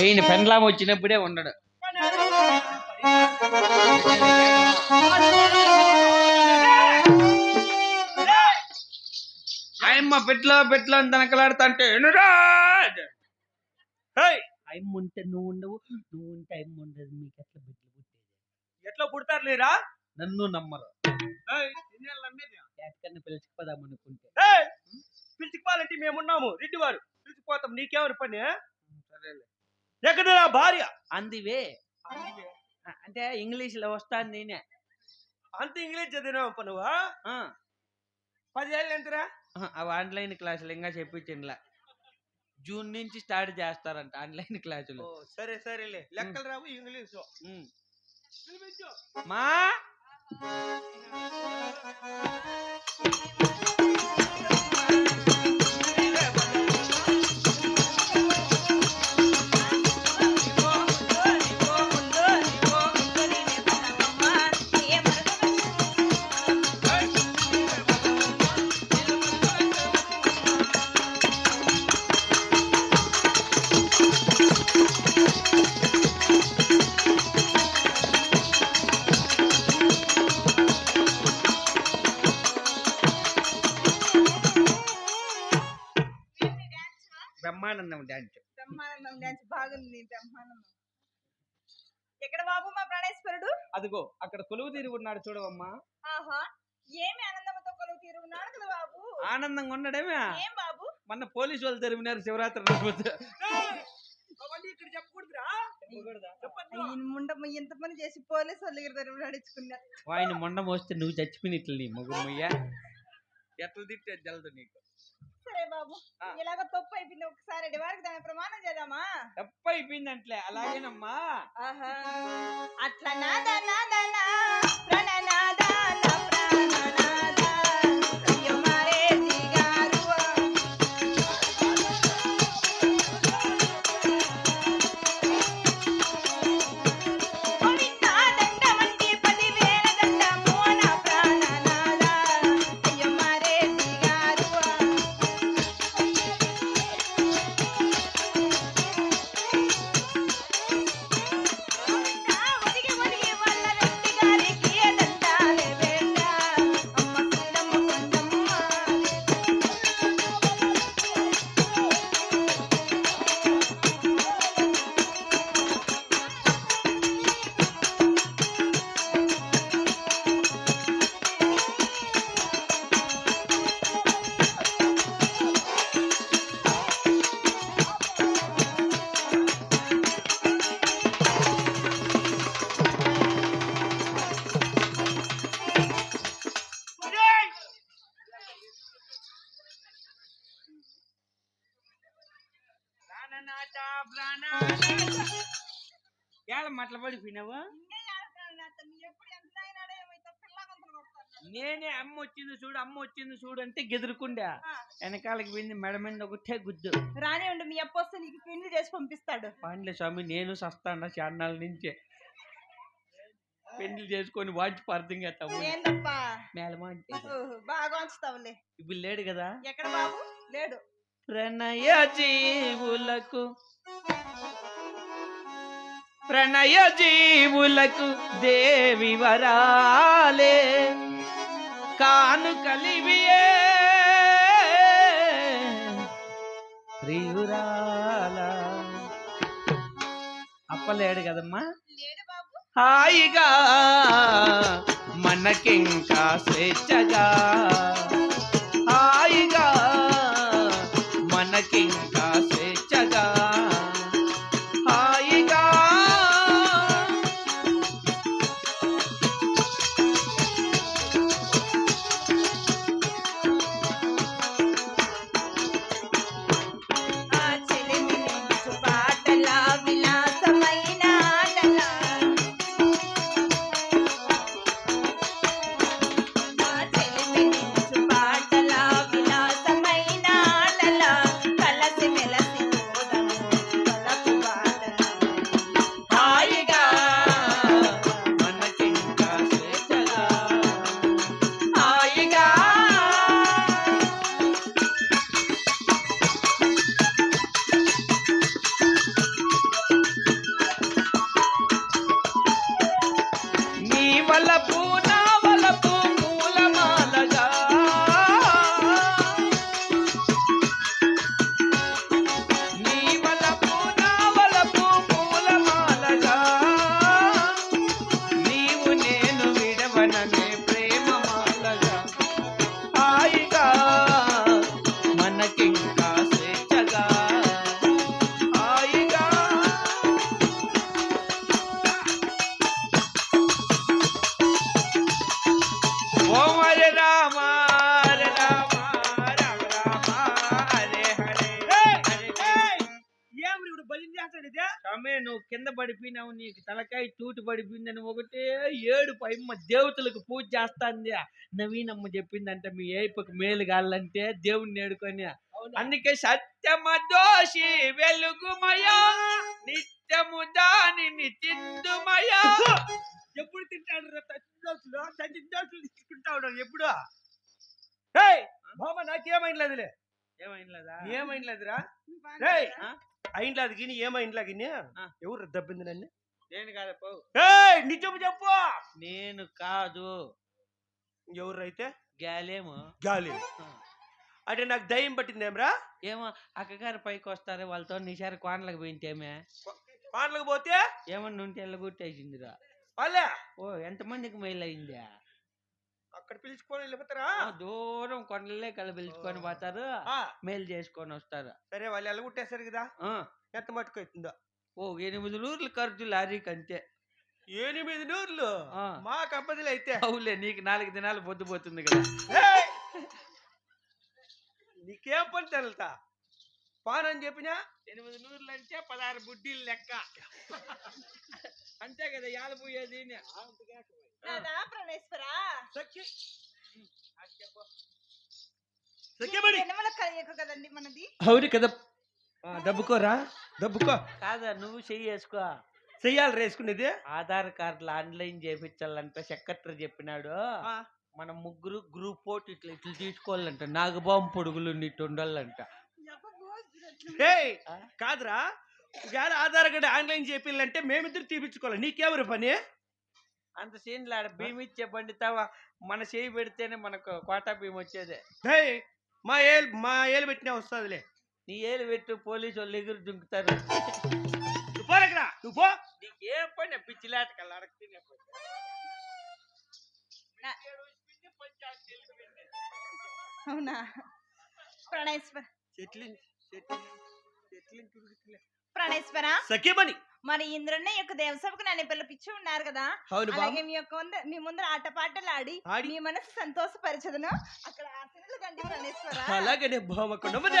ఈయన పెండ్లాం వచ్చినప్పుడే ఉండడు. ఆయమ్మ పెట్లో పెట్లో అని తనకలాడుతుంటే ఉంటే నువ్వు ఉండవు నువ్వు ఉంటే ఆయమ్మ ఉండదు మీకు ఎట్లా బిడ్డలు పుట్టేది? ఎట్లా పుడతారు లేరా నన్ను నమ్మరు పిలుచుకుపోదాం అనుకుంటే ఏయ్, పిలుచుకుపోవాలంటే మేమున్నాము. రెడ్డి వారు పిలుచుకుపోతాం నీకెవరి పని? ఎక్కడ నా భార్య. అందివే. అంటే ఇంగ్లీష్లో వస్తాను నేనే అంత ఇంగ్లీష్ చదివినావు ఆ, పదిహేళ్ళు ఎంతరా? అవి ఆన్లైన్ క్లాసులు ఇంకా చెప్పించిండ్లా. జూన్ నుంచి స్టార్ట్ చేస్తారంట ఆన్లైన్ క్లాసులు. సరే సరేలే. లెక్కలు రావు ఇంగ్లీష్. మా? బ్రహ్మానందం డాన్స్ బ్రహ్మానందం డాన్స్ బాగుంది బ్రహ్మానందం. ఎక్కడ బాబు మా ప్రాణేశ్వరుడు? అదిగో అక్కడ కొలువు తీరి ఉన్నాడు చూడవమ్మా. ఆహా ఏమి ఆనందంతో కొలువు తీరున్నాడు కదా బాబు? ఆనందంగా ఉండడమే ఏం బాబు? మొన్న పోలీసు వాళ్ళు జరిగినారు శివరాత్రి అవన్నీ ఇక్కడ చెప్పకూడదురా. ఈయన ముండ ఇంత పని చేసి పోలీసు వాళ్ళ దగ్గర నడుచుకున్నారు ఆయన మొండ మోస్తే నువ్వు చచ్చిపోయినట్లు నీ మొగుమయ్య ఎట్లా తిట్టే జలదు నీకు? సరే బాబు. ఇలాగ తప్పు అయిపోయింది. ఒకసారి వారికి దాని ప్రమాణం చేద్దామా? తప్ప అయిపోయిందంట్లే అలాగేనమ్మా. ఆహా. అట్లా నాద నాదన ప్రణనాద నా. ప్రాణనాద. పిల్లగంతలు కొడతాను నేనే. అమ్మ వచ్చింది చూడు అమ్మ వచ్చింది చూడు అంటే గెదురుకుండా. వెనకాలకి పోయింది మెడ మీద ఒకటే గుద్దు రానే ఉండు మీ అప్ప వస్తే నీకు పెళ్ళి చేసి పంపిస్తాడు. పాండ్య స్వామి నేను సస్తాన చాన్నాళ్ళ నుంచే? పెళ్ళి చేసుకొని వాచి పార్థం అంటే బాగా ఉంచుతావులే ఇప్పుడు లేడు కదా? ఎక్కడ బాబు? లేడు. ప్రణయ జీవులకు ప్రణయ జీవులకు దేవి వరాలే. కాను కలివియే ప్రియురాల అప్పలేడు కదమ్మా? హాయిగా మనకింకా స్వేచ్ఛగా. నువ్వు కింద పడిపోయినావు నీకు తలకాయ తూటి పడిపోయిందని ఒకటే ఏడు పైమ్మ దేవతలకు పూజ చేస్తాంది. నవీనమ్మ చెప్పిందంట మీ ఏపకు మేలు కావాలంటే దేవుణ్ణి ఏడుకొని. అందుకే సత్యమ దోషి వెలుగుమయా నిత్యము దానిని తిందుమయా. ఎప్పుడు తింటాడు రా తచ్చి దోశలు? తచ్చి దోశలు తీసుకుంటా ఉన్నాడు ఎప్పుడు? బామ్మ నాకేమైందిలేదులే ఏమైనా ఏమైందిలేదురా రేయ్ ఆ? అయింట్లేదు గిని ఏమైందిలా గిని? ఆ. ఎవరు దబ్బింది నన్ను? నేను కాదప్ప ఏయ్ నిజం చెప్పు! నేను కాదు. ఎవరు అయితే గాలేమో. గాలి. అంటే నాకు దయ్యం పట్టిందేమ్రా ఏమో అక్కగారు పైకి వస్తారు వాళ్ళతో నిషారి కోనలకు పోయింటేమే. పాటలకు పోతే? ఏమన్నా ఉంటే ఎల్లగొట్టేసిందిరా వాళ్ళే? ఓ ఎంతమందికి మెయిల్ అయిందా అక్కడ పిలుచుకొని వెళ్ళిపోతారా? దూరం కొండలే కల పిలుచుకొని పోతారు. ఆ, మెయిల్ చేసుకొని వస్తారు. సరే వాళ్ళు ఎల్లగొట్టేశారు కదా? ఎంత మట్టుకు అవుతుందో. ఓ ఎనిమిది నూర్లు ఖర్చు లారీకి అంతే ఎనిమిది నూర్లు. మా కంపదిలు అయితే. అవులే నీకు నాలుగు దినాలు పొద్దుపోతుంది కదా! నీకేం పని తెలుతా? పానని చెప్పినా? ఎనిమిది నూర్లు అంటే పదహారు బుడ్డీలు లెక్క. అంతే కదా ప్రణేశ్వరా జనముల కలయిక కదండి మనది. అవును కదా. ఆ, దబ్బుకోరా? దబ్బుకో. కాదా నువ్వు చెయ్యి వేసుకో. చెయ్యాలి రేసుకునేది ఆధార్ కార్డులు ఆన్లైన్ చేపించాలంట సెక్రటరీ చెప్పినాడు. మన ముగ్గురు గ్రూప్ ఫోటో ఇట్లా ఇట్లా తీసుకోవాలంట. నాగబాం పొడుగులు ఇట్టు ఉండాలంట? కాదురా. ఒకవేళ ఆధార్ కార్డు ఆన్లైన్ చేయాలంటే మేమిద్దరు తీపించుకోవాలి నీకెవరు పని? అంత సీన్లు ఆడ భీమ్ ఇచ్చే బండితావా మన చేయి పెడితేనే మనకు కోటా భీమ్ వచ్చేదే. ఏయ్ మా ఏలు మా ఏలు పెట్టినా వస్తుందిలే. నీ ఏలు పెట్టు పోలీసు వాళ్ళు ఎగురు దుంకుతారు. నువ్వు పోరకరా నువ్వు పో. నీకు ఏ పని పిచ్చిలాట కల్లా అడగతీనే పోయి. నా- అవునా? ప్రణేశ్వర చెట్లు చెట్లు చెట్లు తుడుగుతులే. ప్రణేశ్వర? సఖ్యమణి. మరి ఇంద్రుని యొక్క దేవసభకు నన్ను పిలిపించి ఉన్నారు కదా? అలాగే మీ యొక్క ముంద- మీ ముందర ఆటపాటలు ఆడి. మీ మనసు సంతోషపరచదును. అక్కడ ఆశలు అలాగనే